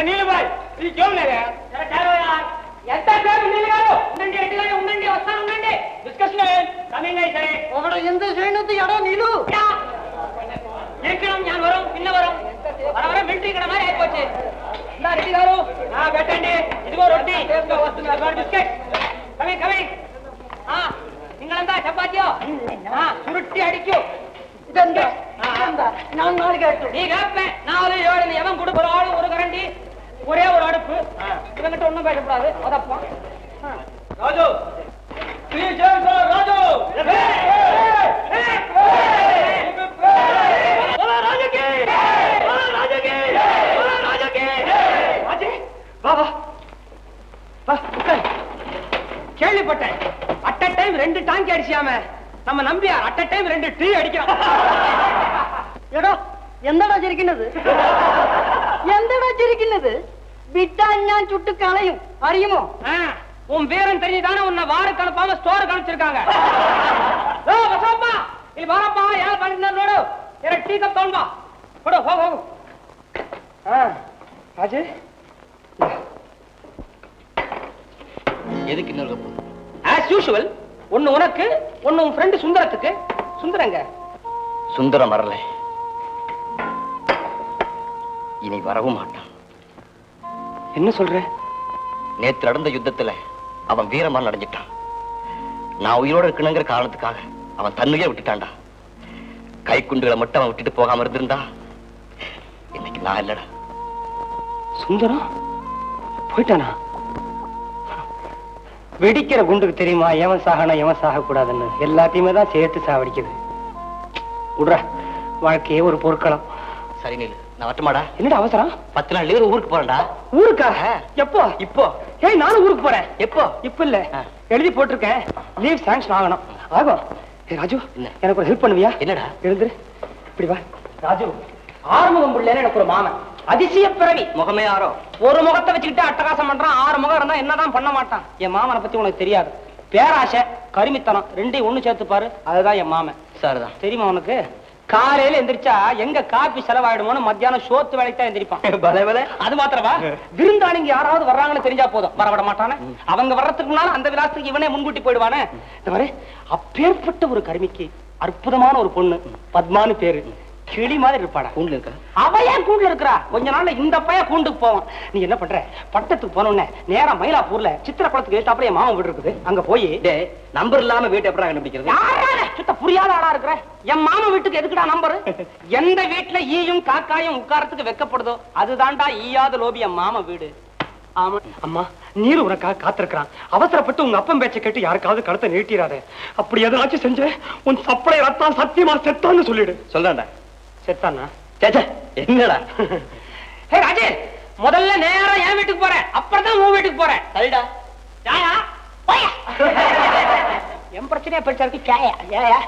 నీలుబాయ్ ఇది జోమ్ లేదా ఎంత సేపు నీళ్ళు కాదు ఉండండి ఎట్లాగే ఉండండి వస్తాను ఉండండి డిస్కషన్ కమింగ్ అయితే ఒకడు ఎంత చేయనొద్దు ఎడో నీళ్ళు இருக்கணும் ஞான் வரும்? பின்ன வரும். வர வர மிலிட்டரி கடை மாதிரி ஆயிப்போச்சு இந்த ரெட்டி காரு ஆ பெட்டண்டி. இதுவோ ரொட்டி. பிஸ்கெட் கவி கவி. ஆ நீங்களந்தா சப்பாத்தியோ? சுருட்டி அடிக்கும். இதெந்த ஆ கேள்விப்பட்டேன். அட்ட டைம் ரெண்டு டாங்க் அடிச்சியாம நம்ம நம்பியார் அட் டைம் ரெண்டு டீ அடிக்கிறான் எடோ എന്താടാ ചിരിക്കുന്നത്? എന്താടാ ചിരിക്കുന്നത്? വിട്ടാൻ ഞാൻ ചുട്ടു കളയും. അറിയുമോ? உன் பேரன் தெரிஞ்சுதானே உன்னை வாருக்கு அனுப்பாம ஸ்டோருக்கு அனுப்பிச்சிருக்காங்க வசப்பா இது வரப்பா யார் பண்ணிட்டு எனக்கு டீ கப் தோணுமா கொடு ஹோ ஹோ அஜய் எதுக்கு இன்னொரு கப்பு ஆஸ் யூஷுவல் ஒன்னு உனக்கு ஒன்னு உன் ஃப்ரெண்டு சுந்தரத்துக்கு சுந்தரங்க சுந்தரம் வரலை இனி வரவும் மாட்டான். என்ன சொல்ற? நேத்து நடந்த யுத்தத்துல அவன் வீரமா அடைஞ்சிட்டான். நான் உயிரோட இருக்கணுங்கிற காரணத்துக்காக அவன் தன்னுயே விட்டுட்டான்டா. கைக்குண்டுகளை மட்டும் அவன் விட்டுட்டு போகாம இருந்திருந்தா இன்னைக்கு நான் இல்லடா. சுந்தரம் போயிட்டானா? வெடிக்கிற குண்டுக்கு தெரியுமா எவன் சாகணும் எவன் சாக கூடாதுன்னு எல்லாத்தையுமே தான் சேர்த்து சாவடிக்குது. விடுற வாழ்க்கையே ஒரு பொற்களம். சரி நீலு நான் வரட்டுமாடா? என்னடா அவசரம்? பத்து நாள் லீவு ஊருக்கு போறேன்டா. ஊருக்கா? எப்போ? இப்போ. ஏய் நானும் ஊருக்கு போறேன். எப்போ? இப்ப இல்ல. எழுதி போட்டிருக்கேன். லீவ் சாங்ஷன் ஆகணும். ஆகும். ராஜு? எனக்கு ஒரு ஹெல்ப் பண்ணுவியா? என்னடா? எழுந்துரு. இப்படி வா. ராஜு ஆறுமுகம் பிள்ளைன்னு எனக்கு ஒரு மாமன். அதிசய பிறவி. முகமே யாரோ? ஒரு முகத்தை வச்சுக்கிட்டு அட்டகாசம் பண்றான். ஆறு முகம் இருந்தா என்னதான் பண்ண மாட்டான். என் மாமனை பத்தி உனக்கு தெரியாது. பேராசை கருமித்தனம் ரெண்டையும் ஒண்ணு சேர்த்து பாரு அதுதான் என் மாமன். சரிதான். தெரியுமா உனக்கு? காலையில எந்திரிச்சா எங்க காப்பி செலவாயிடுமோன்னு மத்தியானம் சோத்து வேலைக்கு தான் எந்திரிப்பான் அது மாத்திரவா? விருந்தாளிங்க யாராவது வர்றாங்கன்னு தெரிஞ்சா போதும். வரவிட மாட்டானே. அவங்க வர்றதுக்கு முன்னால அந்த விலாசத்துக்கு இவனே முன்கூட்டி போயிடுவானே. அப்பேற்பட்ட ஒரு கருமிக்கு அற்புதமான ஒரு பொண்ணு பத்மானு பேரு. கிளி மாதிரி இருப்பாடா. கூண்டுல இருக்கா? அவ ஏன் கூண்டுல இருக்கிறா? கொஞ்ச நாள்ல இந்த பையன் கூண்டுக்கு போவான். நீ என்ன பண்ற? பட்டத்துக்கு போன உடனே நேரா மயிலாப்பூர்ல சித்திர குளத்துக்கு ஏத்தாப்புல என் மாமன் வீடு இருக்குது. அங்க போய் நம்பர் இல்லாம வீட்டை எப்படி கண்டுபிடிக்கிறது? சுத்த புரியாத ஆளா இருக்கிற? என் மாமா வீட்டுக்கு எதுக்குடா நம்பர்? எந்த வீட்டுல ஈயும் காக்காயும் உட்காரத்துக்கு வெக்கப்படுதோ அதுதான்டா ஈயாத லோபி என் மாமா வீடு. ஆமா. அம்மா நீர் உனக்காக காத்திருக்கிறான். அவசரப்பட்டு உங்க அப்பன் பேச்சை கேட்டு யாருக்காவது கழுத்தை நீட்டிராத அப்படி எதாச்சும் செஞ்ச உன் சப்பளை ரத்தம் சத்தியமா செத்தான்னு சொல்லிடு. சொல்றேன்டா. செத்தானா? சேச்சே என்னடா? ஹே ராஜே முதல்ல நேரா என் வீட்டுக்கு போறேன். அப்புறம் தான் உன் வீட்டுக்கு போறேன். சரிடா. போயா. என் பிரச்சனையா பெருசா இருக்கு கேயா ஏயா